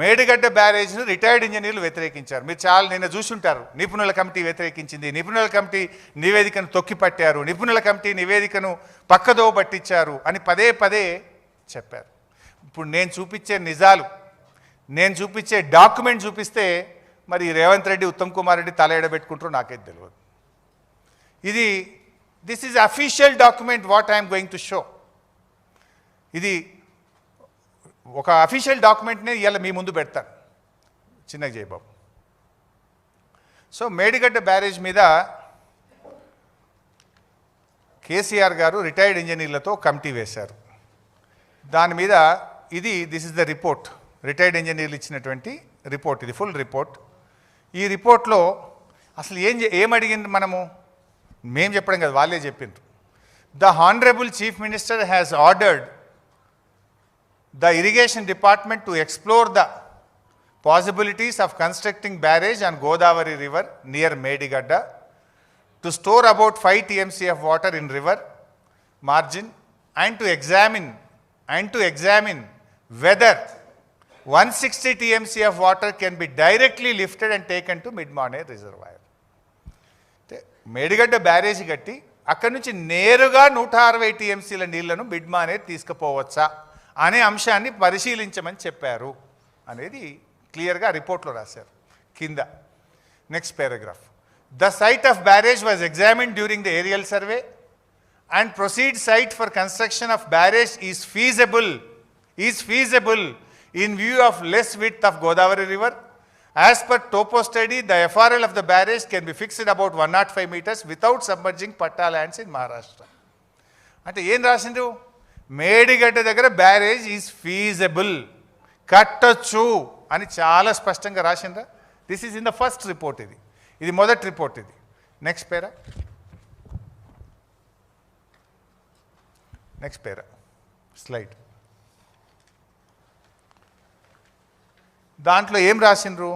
మేడిగడ్డ బ్యారేజ్ను రిటైర్డ్ ఇంజనీర్లు వ్యతిరేకించారు. మీరు చాలా నిన్న చూసుంటారు. నిపుణుల కమిటీ వ్యతిరేకించింది. నిపుణుల కమిటీ నివేదికను తొక్కిపట్టారు. నిపుణుల కమిటీ నివేదికను పక్కదో పట్టించారు అని పదే పదే చెప్పారు. ఇప్పుడు నేను చూపించే నిజాలు నేను చూపించే డాక్యుమెంట్ చూపిస్తే మరి రేవంత్ రెడ్డి ఉత్తమ్ కుమార్ రెడ్డి తల ఎడబెట్టుకుంటారో నాకైతే తెలియదు ఇది this is official document what I'm going to show ఇది ఒక అఫీషియల్ డాక్యుమెంట్ని ఇవాళ మీ ముందు పెడతాను. చిన్న జయబాబు సో మేడిగడ్డ బ్యారేజ్ మీద కేసీఆర్ గారు రిటైర్డ్ ఇంజనీర్లతో కమిటీ వేశారు. దాని మీద ఇది this is the report retired ఇంజనీర్లు ఇచ్చినటువంటి రిపోర్ట్ ఇది ఫుల్ రిపోర్ట్ ఈ రిపోర్ట్లో అసలు ఏం ఏం అడిగింది మనము? మేం చెప్పడం కదా వాళ్ళే చెప్పిండ్రు. The honourable chief minister has ordered the irrigation department to explore the possibilities of constructing barrage on Godavari river near Medigadda to store about 5 TMC of water in river margin and to examine and to examine whether 160 TMC of water can be directly lifted and taken to Mid-Money reservoir. అంటే Medigadda barrage కట్టి అక్కడి నుంచి నేరుగా నూట అరవై టీఎంసీల నీళ్ళను మిడ్మానే తీసుకుపోవచ్చా అనే అంశాన్ని పరిశీలించమని చెప్పారు అనేది క్లియర్గా రిపోర్ట్లో రాశారు. కింద next paragraph. The site of barrage was examined during the aerial survey and proceed site for construction of barrage is feasible is feasible in view of less with of Godavari river. As per topo study the FRL of the barrage can be fixed about one nought five metres without submerging patta lands in Maharashtra అంటే ఏం రాసిండు మేడిగడ్డ దగ్గర barrage is feasible. కట్టొచ్చు అని చాలా స్పష్టంగా రాసిందా this is in the first report ఇది. ఇది మొదటి రిపోర్ట్ ఇది. Next para? Next para? Slide దాంట్లో ఏం రాసిండ్రు?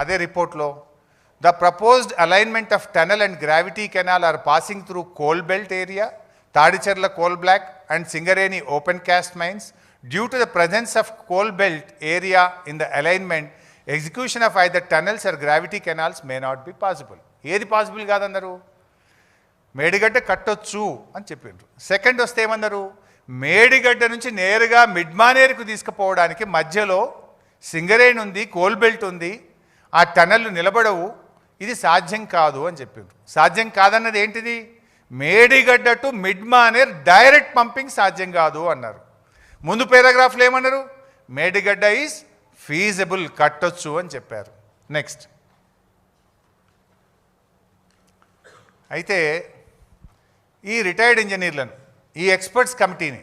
అదే రిపోర్ట్లో. The proposed alignment of tunnel and gravity canal are passing through coal belt area Tadicherla coal block and Singareni open cast mines due to the presence of coal belt area in the alignment execution of either tunnels or gravity canals may not be possible. ఏది possible కాదన్నారు? మేడిగడ్డ కట్టొచ్చు అని చెప్పిండ్రు second వస్తే ఏమన్నారు? మేడిగడ్డ నుంచి నేరుగా మిడ్మానేరుకు తీసుకుపోవడానికి మధ్యలో సింగరేణి ఉంది కోల్ బెల్ట్ ఉంది ఆ టనల్లు నిలబడవు ఇది సాధ్యం కాదు అని చెప్పిండ్రు సాధ్యం కాదన్నది ఏంటిది? Medigadda to Mid Manair direct pumping సాధ్యం కాదు అన్నారు. ముందు పేరాగ్రాఫ్లు ఏమన్నారు? మేడిగడ్డ ఈజ్ ఫీజబుల్ కట్టొచ్చు అని చెప్పారు. నెక్స్ట్. అయితే ఈ రిటైర్డ్ ఇంజనీర్లను ఈ ఎక్స్పర్ట్స్ కమిటీని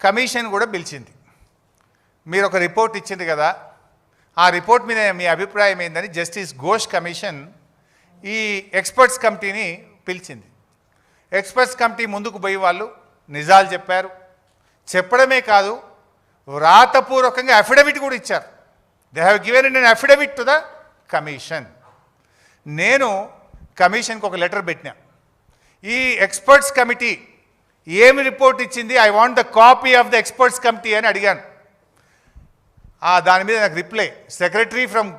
కమిషన్ కూడా పిలిచింది. మీరు ఒక రిపోర్ట్ ఇచ్చింది కదా ఆ రిపోర్ట్ మీద మీ అభిప్రాయం ఏందని జస్టిస్ ఘోష్ కమిషన్ ఈ ఎక్స్పర్ట్స్ కమిటీని పిలిచింది. ఎక్స్పర్ట్స్ కమిటీ ముందుకు పోయి వాళ్ళు నిజాలు చెప్పారు. చెప్పడమే కాదు వ్రాతపూర్వకంగా అఫిడవిట్ కూడా ఇచ్చారు. They have given in affidavit to the commission నేను కమిషన్కి ఒక లెటర్ పెట్టినా. ఈ ఎక్స్పర్ట్స్ కమిటీ ఏమి రిపోర్ట్ ఇచ్చింది? I want the copy of the experts committee అని అడిగాను. ఆ దాని మీద నాకు reply. Secretary from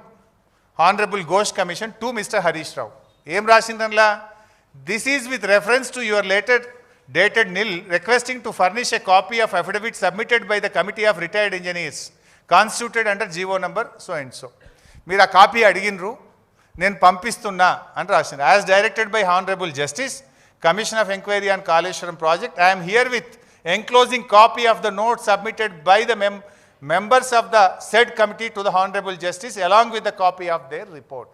honourable Ghosh commission to mister Harish Rao. ఏం రాసిందనలా? This is with reference to your letter dated nil requesting to furnish a copy of affidavit submitted by the committee of retired engineers constituted under GO number so and so మీరు ఆ copy అడిగినరు నేను పంపిస్తున్నా అని రాసింది as directed by honourable justice commission of enquiry on Kaleshwaram project I'm here with enclosing copy of the note submitted by the mem members of the said committee to the honourable justice along with the copy of their report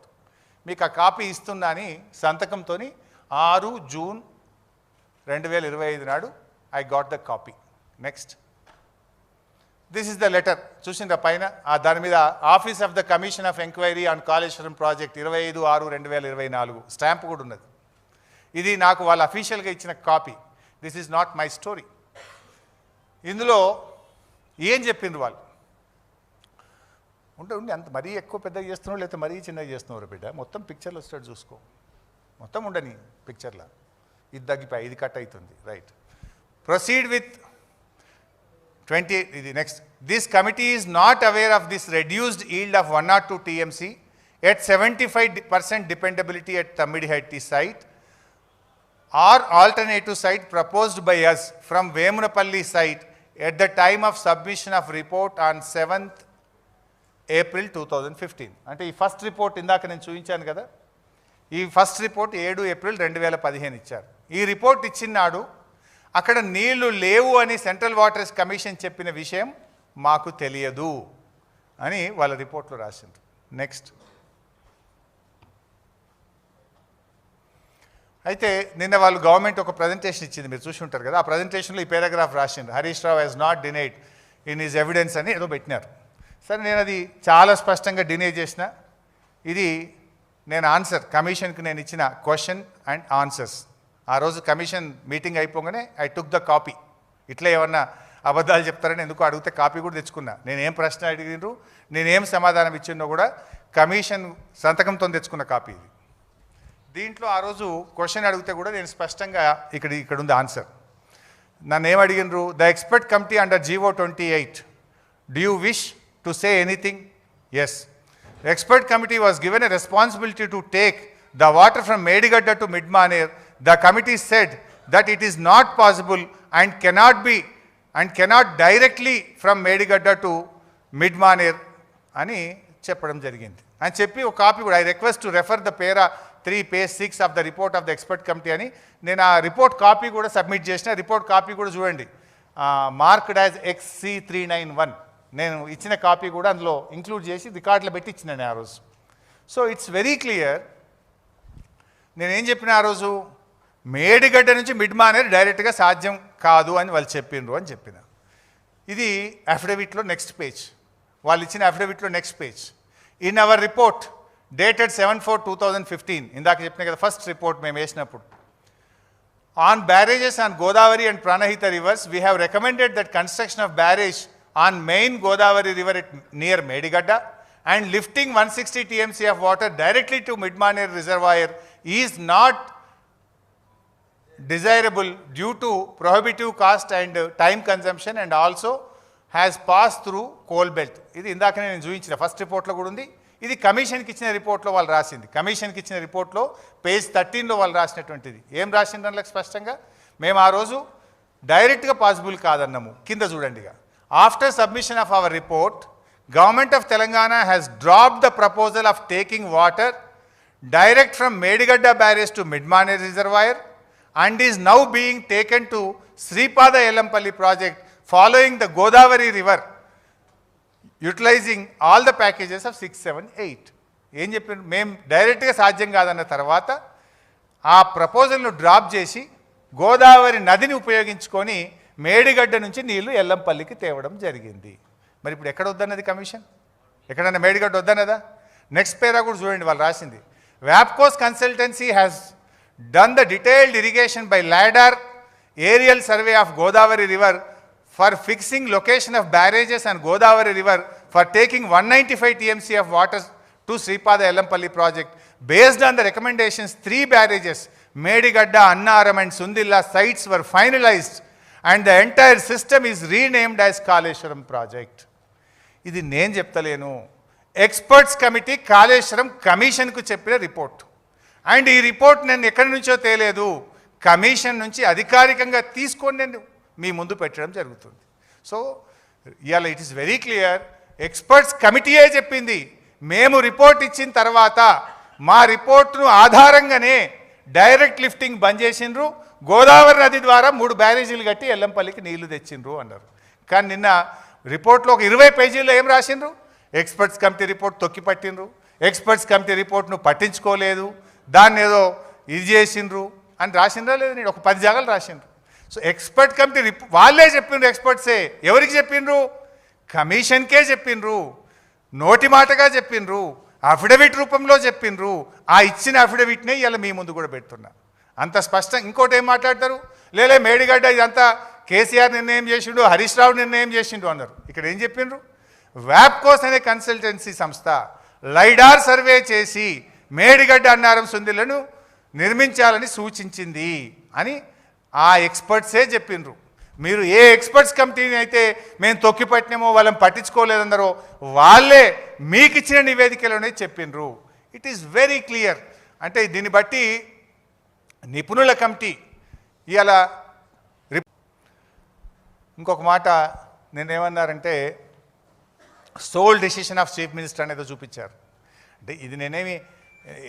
మీకు ఆ copy ఇస్తున్నా అని సంతకంతో ఆరు June రెండు వేల ఇరవై ఐదు నాడు I got the copy. Next. This is the letter. చూసిండ్రా పైన? ఆ దాని మీద office of the commission of enquiry on Kaleshwaram project ఇరవై ఐదు ఆరు రెండు వేల ఇరవై నాలుగు స్టాంప్ కూడా ఉన్నది. ఇది నాకు వాళ్ళు అఫీషియల్గా ఇచ్చిన copy. This is not my story. ఇందులో ఏం చెప్పిండ్రు వాళ్ళు? ఉంటే ఉండి అంత మరీ ఎక్కువ పెద్దగా చేస్తున్నావు లేకపోతే మరీ చిన్నగా చేస్తున్నావు బిడ్డ? మొత్తం పిక్చర్లు వస్తాడు చూసుకో. మొత్తం ఉండని పిక్చర్లో ఇది తగ్గిపోయి ఇది కట్ అవుతుంది రైట్ ప్రొసీడ్ విత్ ట్వంటీ ఇది next this committee is not aware of this reduced yield of one nought two TMC at seventy five percent dependability at Tammidihatti site or alternative site proposed by us from Vemunapalli site at the time of submission of report on 7th April two thousand fifteen అంటే ఈ first report ఇందాక నేను చూపించాను కదా ఈ first report ఏడు ఏప్రిల్ రెండు వేల పదిహేను ఇచ్చారు. ఈ రిపోర్ట్ ఇచ్చినాడు అక్కడ నీళ్ళు లేవు అని సెంట్రల్ వాటర్స్ కమిషన్ చెప్పిన విషయం మాకు తెలియదు అని వాళ్ళ రిపోర్ట్లో రాసింది నెక్స్ట్. అయితే నిన్న వాళ్ళు గవర్నమెంట్ ఒక ప్రజెంటేషన్ ఇచ్చింది మీరు చూసి ఉంటారు కదా. ఆ ప్రజెంటేషన్లో ఈ పారాగ్రాఫ్ రాసిండు Harish Rao he's not denied in is evidence అని ఏదో పెట్టినారు. సరే నేను అది చాలా స్పష్టంగా డినై చేసిన. ఇది నేను ఆన్సర్ కమిషన్కి నేను ఇచ్చిన క్వశ్చన్ అండ్ ఆన్సర్స్ ఆ రోజు కమిషన్ మీటింగ్ అయిపోగానే ఐ టుక్ ద కాపీ ఇట్లా ఏమన్నా అబద్ధాలు చెప్తారని ఎందుకు అడిగితే కాపీ కూడా తెచ్చుకున్నా. నేను ఏం ప్రశ్న అడిగినరు నేనేం సమాధానం ఇచ్చిందో కూడా కమిషన్ సంతకంతో తెచ్చుకున్న కాపీ ఇది. దీంట్లో ఆ రోజు క్వశ్చన్ అడిగితే కూడా నేను స్పష్టంగా ఇక్కడ ఇక్కడ ఉంది ఆన్సర్ నన్ను ఏం అడిగినరు the expert committee under GO twenty eight do you wish to say anything yes expert committee was given a responsibility to take the water from Medigadda to Mid Manair the committee said that it is not possible and cannot be and cannot directly from Medigadda to mid Manair అని చెప్పడం జరిగింది. అని చెప్పి ఒక copy కూడా I request to refer the para three page six of the report of the expert committee అని నేను ఆ రిపోర్ట్ కాపీ కూడా సబ్మిట్ చేసిన. రిపోర్ట్ కాపీ కూడా చూడండి. Marked as XC three nine one నేను ఇచ్చిన కాపీ కూడా అందులో ఇంక్లూడ్ చేసి రికార్డులు పెట్టి ఇచ్చినాను ఆ రోజు. So it's very clear. నేనేం చెప్పిన ఆ రోజు? మేడిగడ్డ నుంచి మిడ్ మానేర్ డైరెక్ట్గా సాధ్యం కాదు అని వాళ్ళు చెప్పిండ్రు అని చెప్పిన. ఇది అఫిడవిట్లో నెక్స్ట్ పేజ్. వాళ్ళు ఇచ్చిన అఫిడవిట్లో next page. In our report dated seven four two thousand fifteen ఇందాక చెప్పిన కదా ఫస్ట్ రిపోర్ట్ మేము వేసినప్పుడు. On barrages on Godavari and Pranahita rivers we have recommended that construction of barrage on main Godavari river at, near Medigadda and lifting 160 TMC of water directly to Midmaner reservoir is not desirable due to prohibitive cost and uh, time consumption and also has passed through coal belt. ఇది ఇందాక నేను చూపించిన first రిపోర్ట్లో కూడా ఉంది ఇది కమిషన్కి ఇచ్చిన రిపోర్ట్లో వాళ్ళు రాసింది కమిషన్కి ఇచ్చిన రిపోర్ట్లో పేజ్ థర్టీన్లో వాళ్ళు రాసినటువంటిది ఏం రాసింది దాంట్లో స్పష్టంగా మేము ఆ రోజు డైరెక్ట్గా పాసిబుల్ కాదన్నాము కింద చూడండి ఇక after submission of our report government of Telangana has drop the proposal of taking water direct from Medigadda barrage to Midmane Reservoir and is now being taken to Sripada Yelampalli project following the Godavari river utilising all the packages of six seven eight ఏం చెప్పారు మేము డైరెక్ట్గా సాధ్యం కాదన్న తర్వాత ఆ ప్రపోజల్ను drop చేసి గోదావరి నదిని ఉపయోగించుకొని మేడిగడ్డ నుంచి నీళ్ళు ఎల్లంపల్లికి తేవడం జరిగింది. మరి ఇప్పుడు ఎక్కడ వద్దన్నది కమిషన్? ఎక్కడన్నా మేడిగడ్డ వద్దన్నదా? నెక్స్ట్ పేరా కూడా చూడండి వాళ్ళు రాసింది. వ్యాప్కోస్ consultancy has done the detailed irrigation by lidar aerial survey of Godavari river for fixing location of barrages and Godavari river for taking one ninety five TMC of water to Sripada Yellampalli project based on the recommendations three barrages Medigadda Annaram and Sundilla sites were finalised and the entire system is renamed as Kaleshwaram project ఇది నేను చెప్తలేను. Experts committee Kaleshwaram కమిషన్కు చెప్పిన report and ఈ report నేను ఎక్కడి నుంచో తేలేదు. కమిషన్ నుంచి అధికారికంగా తీసుకొని నేను మీ ముందు పెట్టడం జరుగుతుంది. సో ఇవాళ it is very clear experts కమిటీయే చెప్పింది? మేము రిపోర్ట్ ఇచ్చిన తర్వాత మా రిపోర్ట్ను ఆధారంగానే డైరెక్ట్ లిఫ్టింగ్ బంద్ చేసిండ్రు. గోదావరి నది ద్వారా మూడు బ్యారేజీలు కట్టి ఎల్లంపల్లికి నీళ్ళు తెచ్చిండ్రు అన్నారు. కానీ నిన్న రిపోర్ట్లో ఒక ఇరవై పేజీల్లో ఏం రాసిండ్రు? ఎక్స్పర్ట్స్ కమిటీ రిపోర్ట్ తొక్కి పట్టిండ్రు. ఎక్స్పర్ట్స్ కమిటీ రిపోర్ట్ను పట్టించుకోలేదు. దాన్ని ఏదో ఇది చేసిండ్రు అని రాసిండ్రా లేదు నేను ఒక పది జాగాలు రాసిండ్రు. సో ఎక్స్పర్ట్ కమిటీ రిప్ వాళ్ళే చెప్పిండ్రు ఎక్స్పర్ట్సే. ఎవరికి చెప్పిండ్రు? కమిషన్కే చెప్పిండ్రు. నోటి మాటగా చెప్పిండ్రు. అఫిడవిట్ రూపంలో చెప్పిండ్రు. ఆ ఇచ్చిన అఫిడవిట్నే ఇలా మీ ముందు కూడా పెడుతున్నా. అంత స్పష్టం. ఇంకోటి ఏం మాట్లాడతారు? లేలే మేడిగడ్డ ఇదంతా కేసీఆర్ నిర్ణయం చేసిండు హరీష్ రావు నిర్ణయం చేసిండు అన్నారు. ఇక్కడ ఏం చెప్పిండ్రు వ్యాప్కోస్ అనే కన్సల్టెన్సీ సంస్థ లైడార్ సర్వే చేసి మేడిగడ్డ అన్నారం సుందిలను నిర్మించాలని సూచించింది అని ఆ ఎక్స్పర్ట్సే చెప్పిండ్రు మీరు ఏ ఎక్స్పర్ట్స్ కమిటీని అయితే మేము తొక్కిపట్టినామో వాళ్ళని పట్టించుకోలేదన్నారో వాళ్ళే మీకు ఇచ్చిన నివేదికలోనే చెప్పిండ్రు ఇట్ ఈస్ వెరీ క్లియర్ అంటే దీన్ని బట్టి నిపుణుల కమిటీ ఇలా ఇంకొక మాట నేనేమన్నారంటే sole decision of chief minister అనేది చూపించారు. అంటే ఇది నేనేమి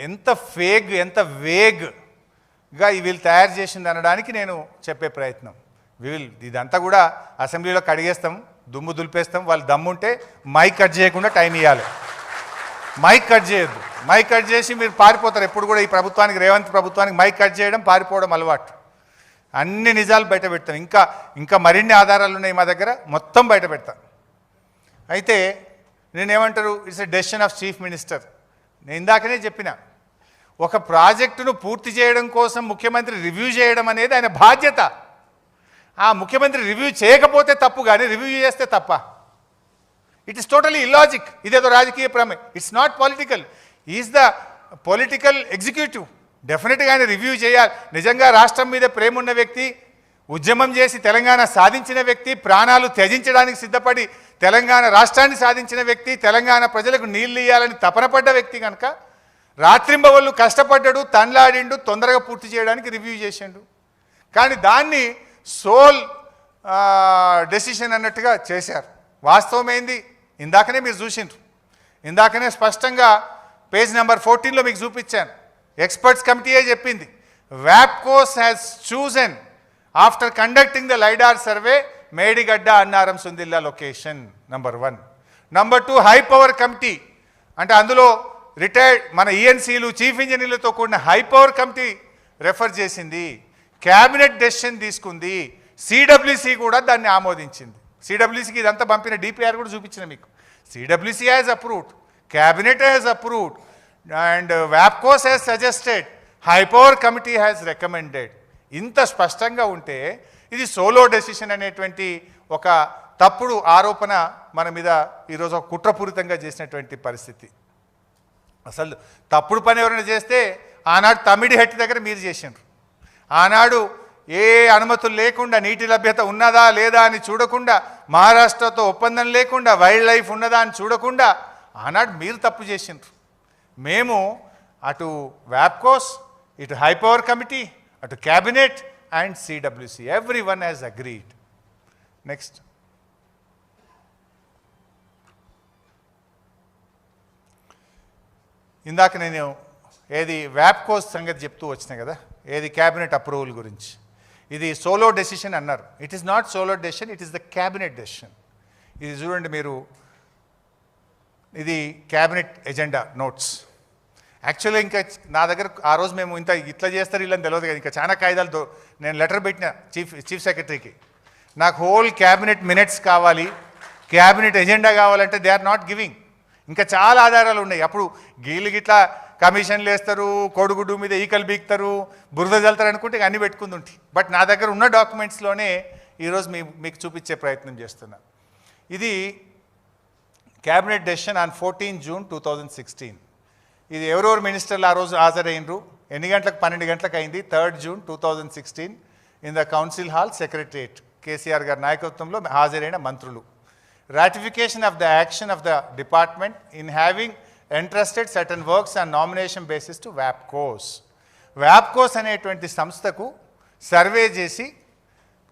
ఎంత ఫేగ్ ఎంత వేగ్గా వీళ్ళు తయారు చేసింది అనడానికి నేను చెప్పే ప్రయత్నం. వీల్ ఇదంతా కూడా అసెంబ్లీలో కడిగేస్తాం దుమ్ము దులిపేస్తాం వాళ్ళు దమ్ముంటే మైక్ కట్ చేయకుండా టైం ఇవ్వాలి మైక్ కట్ చేయొద్దు. మైక్ కట్ చేసి మీరు పారిపోతారు. ఎప్పుడు కూడా ఈ ప్రభుత్వానికి రేవంత్ ప్రభుత్వానికి మైక్ కట్ చేయడం పారిపోవడం అలవాటు. అన్ని నిజాలు బయట పెడతాం. ఇంకా ఇంకా మరిన్ని ఆధారాలు ఉన్నాయి మా దగ్గర మొత్తం బయట పెడతాం. అయితే నేనేమంటారు? It's a decision of chief minister నేను ఇందాకనే చెప్పిన ఒక ప్రాజెక్టును పూర్తి చేయడం కోసం ముఖ్యమంత్రి రివ్యూ చేయడం అనేది ఆయన బాధ్యత. ఆ ముఖ్యమంత్రి రివ్యూ చేయకపోతే తప్పు కానీ రివ్యూ చేస్తే తప్ప. ఇట్ ఇస్ టోటలీ ఇలాజిక్ ఇదేదో రాజకీయ ప్రమే. It's not political is the political executive డెఫినెట్గా ఆయన రివ్యూ చేయాలి. నిజంగా రాష్ట్రం మీద ప్రేమ ఉన్న వ్యక్తి ఉద్యమం చేసి తెలంగాణ సాధించిన వ్యక్తి ప్రాణాలు త్యజించడానికి సిద్ధపడి తెలంగాణ రాష్ట్రాన్ని సాధించిన వ్యక్తి తెలంగాణ ప్రజలకు నీళ్ళు ఇవ్వాలని తపనపడ్డ వ్యక్తి కనుక రాత్రింబవళ్ళు కష్టపడ్డాడు తన్లాడిండు తొందరగా పూర్తి చేయడానికి రివ్యూ చేసిండు. కానీ దాన్ని సోల్ డెసిషన్ అన్నట్టుగా చేశారు. వాస్తవమైంది? ఇందాకనే మీరు చూసిండ్రు. ఇందాకనే స్పష్టంగా పేజ్ నెంబర్ ఫోర్టీన్లో మీకు చూపించాను. ఎక్స్పర్ట్స్ కమిటీయే చెప్పింది. వ్యాప్కోస్ has chosen after conducting the lidar survey Medigadda Annaram Sundilla location number one number two high power committee అంటే అందులో రిటైర్డ్ మన ఈఎన్సీలు చీఫ్ ఇంజనీర్లతో కూడిన హై పవర్ కమిటీ రెఫర్ చేసింది. క్యాబినెట్ డెసిషన్ తీసుకుంది. సిడబ్ల్యూసి కూడా దాన్ని ఆమోదించింది. సిడబ్ల్యూసీకి ఇదంతా పంపిన డిపిఆర్ కూడా చూపించిన మీకు. CWC has approved cabinet has approved and వ్యాప్కోస్ has suggested high power committee has recommended ఇంత స్పష్టంగా ఉంటే ఇది సోలో డెసిషన్ అనేటువంటి ఒక తప్పుడు ఆరోపణ మన మీద ఈరోజు ఒక కుట్రపూరితంగా చేసినటువంటి పరిస్థితి. అసలు తప్పుడు పని ఎవరైనా చేస్తే ఆనాడు తమిడి హెట్టి దగ్గర మీరు చేసినారు ఆనాడు ఏ అనుమతులు లేకుండా నీటి లభ్యత ఉన్నదా లేదా అని చూడకుండా మహారాష్ట్రతో ఒప్పందం లేకుండా వైల్డ్ లైఫ్ ఉన్నదా అని చూడకుండా ఆనాడు మీరు తప్పు చేసిండ్రు. మేము అటు వ్యాప్కోస్ ఇటు హై పవర్ కమిటీ అటు cabinet and CWC every one has agreed. Next. ఇందాక నేను ఏది వ్యాప్కోస్ సంగతి చెప్తూ వచ్చినా కదా ఏది క్యాబినెట్ అప్రూవల్ గురించి. ఇది సోలో డెసిషన్ అన్నారు. It is not solo decision it is the cabinet decision ఇది చూడండి మీరు. ఇది క్యాబినెట్ ఎజెండా నోట్స్ యాక్చువల్గా ఇంకా నా దగ్గర ఆ రోజు మేము ఇంత ఇట్లా చేస్తారు వీళ్ళని తెలియదు కదా. ఇంకా చాలా కాయిదాలతో నేను లెటర్ పెట్టిన చీఫ్ చీఫ్ సెక్రటరీకి నాకు హోల్ క్యాబినెట్ మినిట్స్ కావాలి. క్యాబినెట్ ఎజెండా కావాలంటే దే ఆర్ నాట్ గివింగ్ ఇంకా చాలా ఆధారాలు ఉన్నాయి. అప్పుడు గీళ్ళు గిట్లా కమిషన్లు వేస్తారు కోడిగుడ్డు మీద ఈకలు బీక్తారు బురద జల్తారు అనుకుంటే అన్ని పెట్టుకుంది ఉంటాయి బట్ నా దగ్గర ఉన్న డాక్యుమెంట్స్లోనే ఈరోజు మీ మీకు చూపించే ప్రయత్నం చేస్తున్నా. ఇది cabinet decision on fourteen June two thousand sixteen. ఇది ఎవరెవరు మినిస్టర్లు ఆ రోజు హాజరైనరు ఎన్ని గంటలకు? పన్నెండు గంటలకు అయింది? Third June two thousand sixteen. In the council hall secretariat KCR గారి నాయకత్వంలో హాజరైన మంత్రులు. Ratification of the action of the department in having entrusted certain works and nomination basis to వ్యాప్కోస్ వ్యాప్కోస్ అనేటువంటి సంస్థకు సర్వే చేసి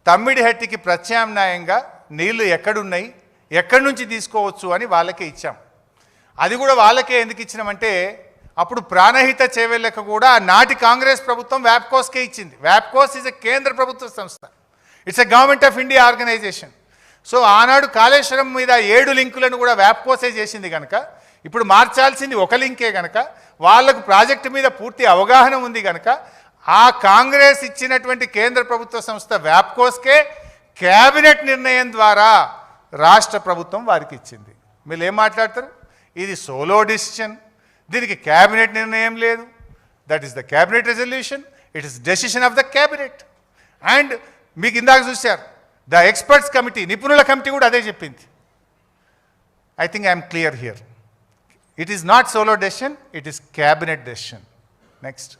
తమ్మిడిహట్టికి ప్రత్యామ్నాయంగా నీళ్ళు ఎక్కడున్నాయి ఎక్కడి నుంచి తీసుకోవచ్చు అని వాళ్ళకే ఇచ్చాం. అది కూడా వాళ్ళకే ఎందుకు ఇచ్చినామంటే అప్పుడు ప్రాణహిత చేవేళ్ళకు కూడా నాటి కాంగ్రెస్ ప్రభుత్వం వ్యాప్కోస్కే ఇచ్చింది. వ్యాప్కోస్ ఇస్ ఎ కేంద్ర ప్రభుత్వ సంస్థ. It's a government of India organisation so ఆనాడు కాళేశ్వరం మీద ఏడు లింకులను కూడా వ్యాప్కోసే చేసింది కనుక ఇప్పుడు మార్చాల్సింది ఒక లింకే గనక వాళ్ళకు ప్రాజెక్టు మీద పూర్తి అవగాహన ఉంది కనుక ఆ కాంగ్రెస్ ఇచ్చినటువంటి కేంద్ర ప్రభుత్వ సంస్థ వ్యాప్కోస్కే కేబినెట్ నిర్ణయం ద్వారా రాష్ట్ర ప్రభుత్వం వారికి ఇచ్చింది. మీరు ఏం మాట్లాడతారు? ఇది సోలో డిసిషన్. దీనికి క్యాబినెట్ నిర్ణయం లేదు. That is the cabinet resolution it is decision of the cabinet and మీకు ఇందాక చూశారు ద ఎక్స్పర్ట్స్ కమిటీ నిపుణుల కమిటీ కూడా అదే చెప్పింది. I think I'm clear here It is not solo decision, it is cabinet decision. Next.